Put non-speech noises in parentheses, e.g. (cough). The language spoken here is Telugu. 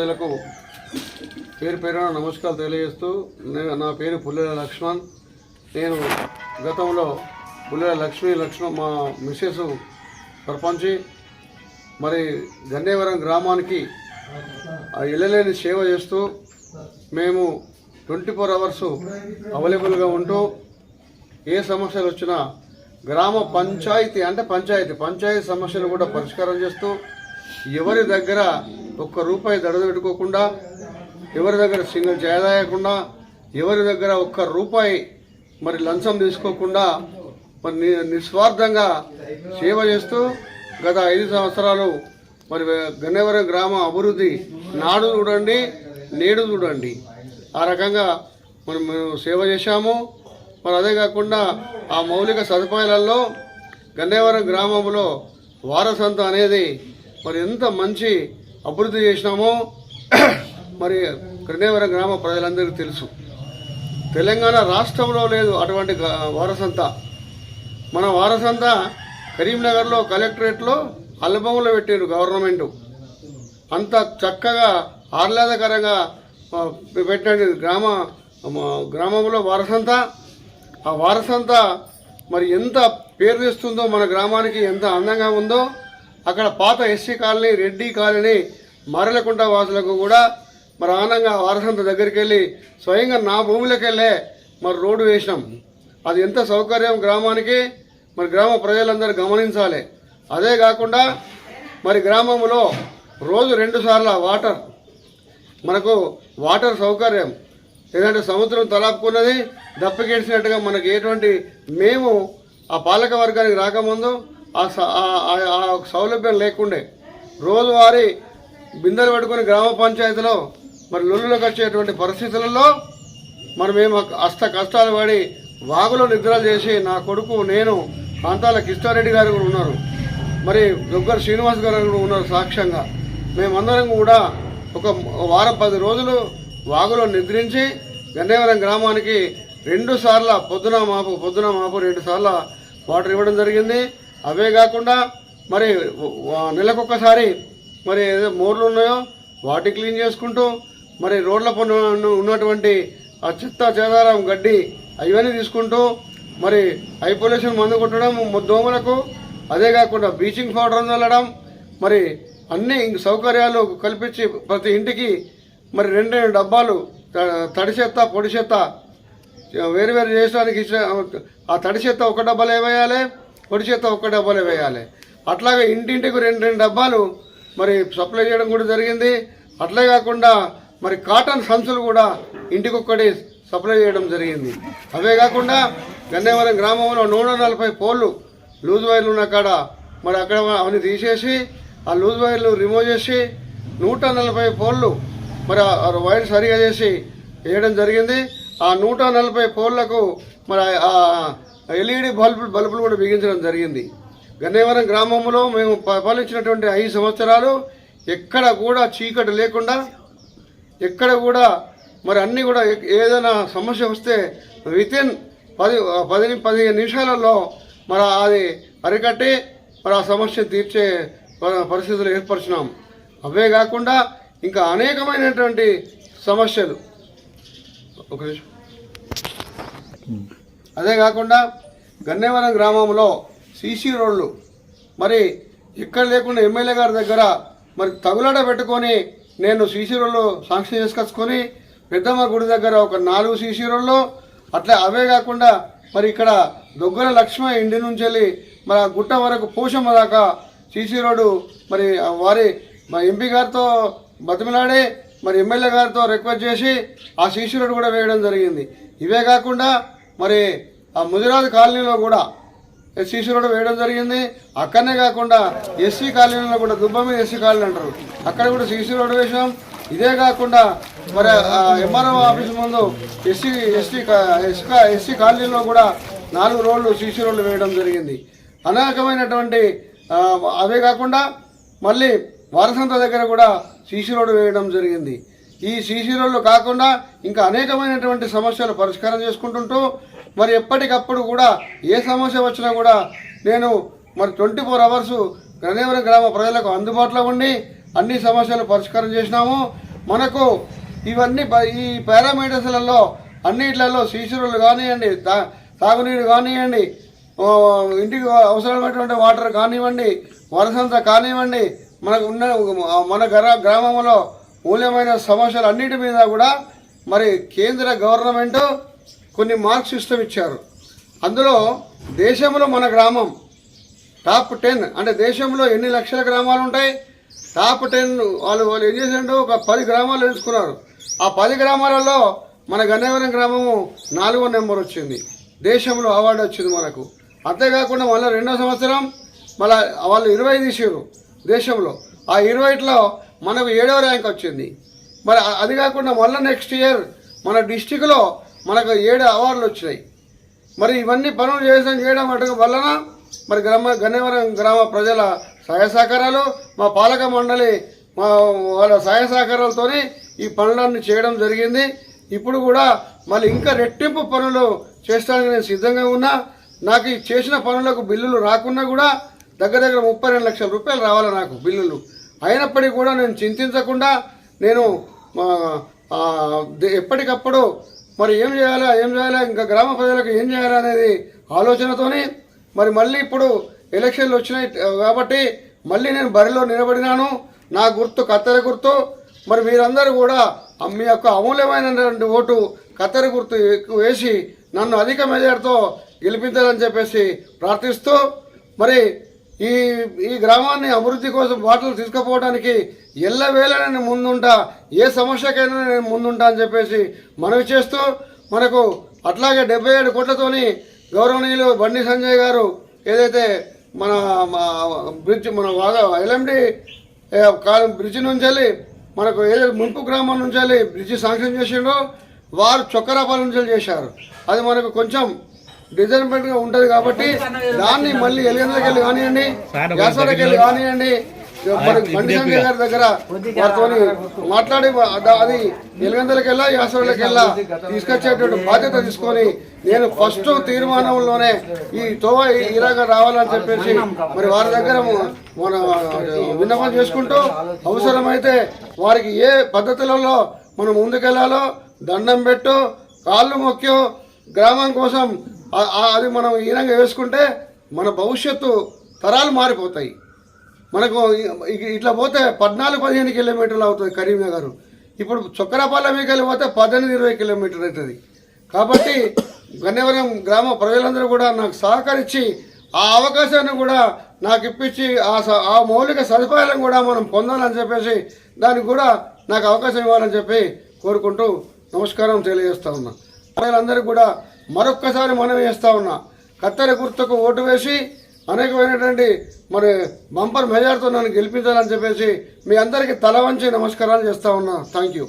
ప్రజలకు పేరు పేరున నమస్కారాలు తెలియజేస్తూ నా పేరు పుల్లెల లక్ష్మణ్. నేను గతంలో పుల్లెల లక్ష్మీ లక్ష్మణ్ మా మిస్సెస్ సర్పంచి మరి గన్నేవరం గ్రామానికి ఆ ఇళ్ళలేని సేవ చేస్తూ మేము ట్వంటీ ఫోర్ అవర్స్ అవైలబుల్గా ఉంటూ ఏ సమస్యలు వచ్చినా గ్రామ పంచాయతీ అంటే పంచాయతీ పంచాయతీ సమస్యలు కూడా పరిష్కారం చేస్తూ ఎవరి దగ్గర ఒక్క రూపాయి దడద పెట్టుకోకుండా ఎవరి దగ్గర సింగిల్ చేయదాయకుండా ఎవరి దగ్గర ఒక్క రూపాయి మరి లంచం తీసుకోకుండా మరి నిస్వార్థంగా సేవ చేస్తూ గత ఐదు సంవత్సరాలు మరి గన్నవరం గ్రామ అభివృద్ధి నాడు చూడండి నేడు చూడండి. ఆ రకంగా మనం మేము సేవ చేశాము. మరి అదే కాకుండా ఆ మౌలిక సదుపాయాలలో గన్నేవరం గ్రామంలో వారసంత అనేది మరి ఎంత మంచి అభివృద్ధి చేసినామో (clears throat) మరి కృణేవరం గ్రామ ప్రజలందరికీ తెలుసు. తెలంగాణ రాష్ట్రంలో లేదు అటువంటి వారసంత. మన వారసంత కరీంనగర్లో కలెక్టరేట్లో అల్బములో పెట్టారు గవర్నమెంట్. అంత చక్కగా ఆహ్లాదకరంగా పెట్టిన గ్రామ మా గ్రామంలో వారసంత. ఆ వారసంత మరి ఎంత పేరు తెస్తుందో మన గ్రామానికి ఎంత అందంగా ఉందో అక్కడ పాత SC colony Reddy colony Maralakunta వాసులకు కూడా మరి ఆనందంగా వారసంత దగ్గరికి వెళ్ళి స్వయంగా నా భూమిలోకి వెళ్ళే మరి రోడ్డు వేసినాం. అది ఎంత సౌకర్యం గ్రామానికి? మరి గ్రామ ప్రజలందరూ గమనించాలి. అదే కాకుండా మరి గ్రామంలో రోజు రెండు సార్ల వాటర్. మనకు వాటర్ సౌకర్యం. లేదంటే సముద్రం తలాపుకున్నది దప్పకేసినట్టుగా మనకి ఎటువంటి మేము ఆ పాలక వర్గానికి రాకముందు ఆ స- ఆ- సౌలభ్యం లేకుండే. రోజువారీ బిందెలు పట్టుకుని గ్రామ పంచాయతీలో మరి లొల్లులకు వచ్చేటువంటి పరిస్థితులలో మరి మేము అష్ట కష్టాలు పడి వాగులో నిద్రలు చేసి నా కొడుకు నేను కాంతాల కిష్టారెడ్డి గారు కూడా ఉన్నారు. మరి దుగ్గర్ శ్రీనివాస్ గారు కూడా ఉన్నారు సాక్ష్యంగా. మేమందరం కూడా ఒక వారం పది రోజులు వాగులో నిద్రించి గన్నేవరం గ్రామానికి రెండు సార్ల పొద్దున మాపు పొద్దున మాపు రెండు సార్ల వాటర్ ఇవ్వడం జరిగింది. అవే కాకుండా మరి నెలకొకసారి మరి ఏదో మోర్లు ఉన్నాయో వాటి క్లీన్ చేసుకుంటూ మరి రోడ్ల పన్ను ఉన్నటువంటి ఆ చెత్త చేదారం గడ్డి అవన్నీ తీసుకుంటూ మరి ఐపోలేషన్ మందు కొట్టడం దోమలకు అదే కాకుండా బ్లీచింగ్ పౌడర్ చల్లడం మరి అన్ని సౌకర్యాలు కల్పించి ప్రతి ఇంటికి మరి రెండు రెండు డబ్బాలు త- తడి చెత్త పొడి చెత్త వేరు వేరు చేయడానికి ఇచ్చిన ఆ తడి చెత్త ఒక డబ్బాలు వేయాలి పొడి చేత ఒక్క డబ్బాలే వేయాలి. అట్లాగే ఇంటింటికి రెండు రెండు డబ్బాలు మరి సప్లై చేయడం కూడా జరిగింది. అట్లే కాకుండా మరి కాటన్ సంచులు కూడా ఇంటికొక్కటి సప్లై చేయడం జరిగింది. అవే కాకుండా గన్నేవరం గ్రామంలో నూట నలభై పోళ్ళు లూజ్ వైర్లు ఉన్న కాడ మరి అక్కడ అవన్నీ తీసేసి ఆ లూజ్ వైర్లు రిమూవ్ చేసి నూట నలభై పోళ్ళు మరి ఆ వైర్ సరిగా చేసి వేయడం జరిగింది. ఆ నూట నలభై పోళ్ళకు మరి ఆ ఎల్ఈడి బల్బు బల్బులు కూడా బిగించడం జరిగింది. గన్నేవరం గ్రామంలో మేము పరిపాలించినటువంటి ఐదు సంవత్సరాలు ఎక్కడ కూడా చీకటి లేకుండా ఎక్కడ కూడా మరి అన్నీ కూడా ఏదైనా సమస్య వస్తే వితిన్ పది పది పదిహేను నిమిషాలలో మరి అది అరికట్టి మరి ఆ సమస్య తీర్చే పరిస్థితులు ఏర్పరిచినాం. అవే కాకుండా ఇంకా అనేకమైనటువంటి సమస్యలు. ఒక నిమిషం. అదే కాకుండా గన్నేవరం గ్రామంలో సీసీ రోడ్లు మరి ఇక్కడ లేకుండా ఎమ్మెల్యే గారి దగ్గర మరి తగులాట పెట్టుకొని నేను సీసీ రోడ్లు శాంక్షన్ చేసుకొచ్చుకొని పెద్దమ్మ గుడి దగ్గర ఒక నాలుగు సీసీ రోడ్లు అట్లా అవే కాకుండా మరి ఇక్కడ దొగ్గర లక్ష్మ ఇంటి నుంచి వెళ్ళి మరి ఆ గుట్ట వరకు పోషమ్మ దాకా సీసీ రోడ్డు మరి వారి మా ఎంపీ గారితో బతిమలాడి మరి ఎమ్మెల్యే గారితో రిక్వెస్ట్ చేసి ఆ సీసీ రోడ్డు కూడా వేయడం జరిగింది. ఇవే కాకుండా మరి ఆ ముదిరాజ్ కాలనీలో కూడా సీసీ రోడ్డు వేయడం జరిగింది. అక్కడనే కాకుండా ఎస్సీ కాలనీలో కూడా దుబ్బ మీద ఎస్సీ కాలనీ అంటారు. అక్కడ కూడా సీసీ రోడ్డు వేసాం ఇదే కాకుండా మరి ఎంఆర్ఓ ఆఫీస్ ముందు ఎస్సీ ఎస్టీ ఎస్సీ కాలనీలో కూడా నాలుగు రోడ్లు సీసీ రోడ్లు వేయడం జరిగింది. అనేకమైనటువంటి అవే కాకుండా మళ్ళీ వారసంత దగ్గర కూడా సీసీ రోడ్డు వేయడం జరిగింది. ఈ సీసీ రోడ్లు కాకుండా ఇంకా అనేకమైనటువంటి సమస్యలు పరిష్కారం చేసుకుంటుంటూ మరి ఎప్పటికప్పుడు కూడా ఏ సమస్య వచ్చినా కూడా నేను మరి ట్వంటీ ఫోర్ అవర్స్ గణేవరం గ్రామ ప్రజలకు అందుబాటులో ఉండి అన్ని సమస్యలు పరిష్కారం చేసినాము. మనకు ఇవన్నీ ఈ పారామీటర్స్లలో అన్నిట్లలో సీసీరులు కానివ్వండి తా తాగునీరు కానివ్వండి ఇంటికి అవసరమైనటువంటి వాటర్ కానివ్వండి వరసంత కానివ్వండి మనకు ఉన్న మన గ్రా గ్రామంలో మూల్యమైన సమస్యలు అన్నిటి మీద కూడా మరి కేంద్ర గవర్నమెంటు కొన్ని మార్క్స్ సిస్టమ్ ఇచ్చారు. అందులో దేశంలో మన గ్రామం టాప్ టెన్ అంటే దేశంలో ఎన్ని లక్షల గ్రామాలు ఉంటాయి? టాప్ టెన్ వాళ్ళు వాళ్ళు ఏం చేసిండు ఒక పది గ్రామాలు ఎంచుకున్నారు. ఆ పది గ్రామాలలో మన గన్నవరం గ్రామము నాలుగో నెంబర్ వచ్చింది. దేశంలో అవార్డు వచ్చింది మనకు. అంతేకాకుండా మళ్ళీ రెండో సంవత్సరం మళ్ళీ వాళ్ళు ఇరవై తీసారు దేశంలో. ఆ ఇరవైలో మనకు ఏడవ ర్యాంక్ వచ్చింది. మరి అది కాకుండా మళ్ళీ నెక్స్ట్ ఇయర్ మన డిస్టిక్లో మనకు ఏడు అవార్డులు వచ్చినాయి. మరి ఇవన్నీ పనులు చేసిన చేయడం అటు వలన మరి గ్రామ గన్నవరం గ్రామ ప్రజల సహాయ సహకారాలు మా పాలక మండలి మా వాళ్ళ సహాయ సహకారాలతోనే ఈ పనులన్నీ చేయడం జరిగింది. ఇప్పుడు కూడా మళ్ళీ ఇంకా రెట్టింపు పనులు చేస్తానికి నేను సిద్ధంగా ఉన్నా. నాకు ఈ చేసిన పనులకు బిల్లులు రాకున్నా కూడా దగ్గర దగ్గర ముప్పై రెండు లక్షల రూపాయలు రావాలి నాకు బిల్లులు. అయినప్పటికీ కూడా నేను చింతించకుండా నేను దే- ఎప్పటికప్పుడు మరి ఏం చేయాలా ఏం చేయాలా? ఇంకా గ్రామ ప్రజలకు ఏం చేయాలా అనేది ఆలోచనతోని మరి మళ్ళీ ఇప్పుడు ఎలక్షన్లు వచ్చినాయి కాబట్టి మళ్ళీ నేను బరిలో నిలబడినాను. నా గుర్తు కత్తెర గుర్తు. మరి మీరందరూ కూడా మీ యొక్క అమూల్యమైనటువంటి ఓటు కత్తెర గుర్తు వేసి నన్ను అధిక మెజార్తో గెలిపించాలని చెప్పేసి ప్రార్థిస్తూ మరి ఈ ఈ గ్రామాన్ని అభివృద్ధి కోసం బాటలు తీసుకుపోవడానికి ఎల్లవేళ నేను ముందుంటా. ఏ సమస్యకైనా నేను ముందుంటా అని చెప్పేసి మనవి చేస్తూ మనకు అట్లాగే డెబ్బై ఏడు కోట్లతోని గౌరవనీయులు బండి సంజయ్ గారు ఏదైతే మన మా బ్రిడ్జ్ మన వాగా ఎల్ఎండి బ్రిడ్జ్ నుంచి వెళ్ళి మనకు ఏదైతే ముంపు గ్రామం నుంచి వెళ్ళి బ్రిడ్జ్ శాంక్షన్ చేసిండో వారు చొక్కరాపాల నుంచి చేశారు. అది మనకు కొంచెం డిజైన్మెంట్గా ఉంటది కాబట్టి దాన్ని మళ్ళీ ఎలిగందరికి వెళ్ళి కానివ్వండి యాసవరకి వెళ్ళి కానివ్వండి మరి బండి సంజయ్ గారి దగ్గర వారితో మాట్లాడి అది ఎలిగందలకి వెళ్ళా యాసవరకి వెళ్ళా తీసుకొచ్చేటువంటి బాధ్యత తీసుకొని నేను ఫస్ట్ తీర్మానంలోనే ఈ తోవ ఇలాగా రావాలని చెప్పేసి మరి వారి దగ్గర మన విన్నపం చేసుకుంటూ అవసరమైతే వారికి ఏ పద్ధతులలో మనం ముందుకెళ్ళాలో దండం పెట్టు కాళ్ళు మొక్కు గ్రామం కోసం అది మనం ఈనంగా వేసుకుంటే మన భవిష్యత్తు తరాలు మారిపోతాయి. మనకు ఇట్లా పోతే పద్నాలుగు పదిహేను కిలోమీటర్లు అవుతుంది కరీంనగర్. ఇప్పుడు చొక్కరపాలెం మీకు పద్దెనిమిది ఇరవై కిలోమీటర్ అవుతుంది. కాబట్టి గన్నవరం గ్రామ ప్రజలందరూ కూడా నాకు సహకరించి ఆ అవకాశాన్ని కూడా నాకు ఇప్పించి ఆ స- ఆ మౌలిక సదుపాయాలను కూడా మనం పొందాలని చెప్పేసి దానికి కూడా నాకు అవకాశం ఇవ్వాలని చెప్పి కోరుకుంటూ నమస్కారం తెలియజేస్తా ఉన్నా. ప్రజలందరికీ కూడా మరొక్కసారి మనం చేస్తా ఉన్నా. కత్తెర గుర్తుకు ఓటు వేసి అనేకమైనటువంటి మరి బంపర్ మెజార్తో నన్ను గెలిపించాలని చెప్పేసి మీ అందరికీ తల వంచి నమస్కారాలు చేస్తూ ఉన్నా. Thank you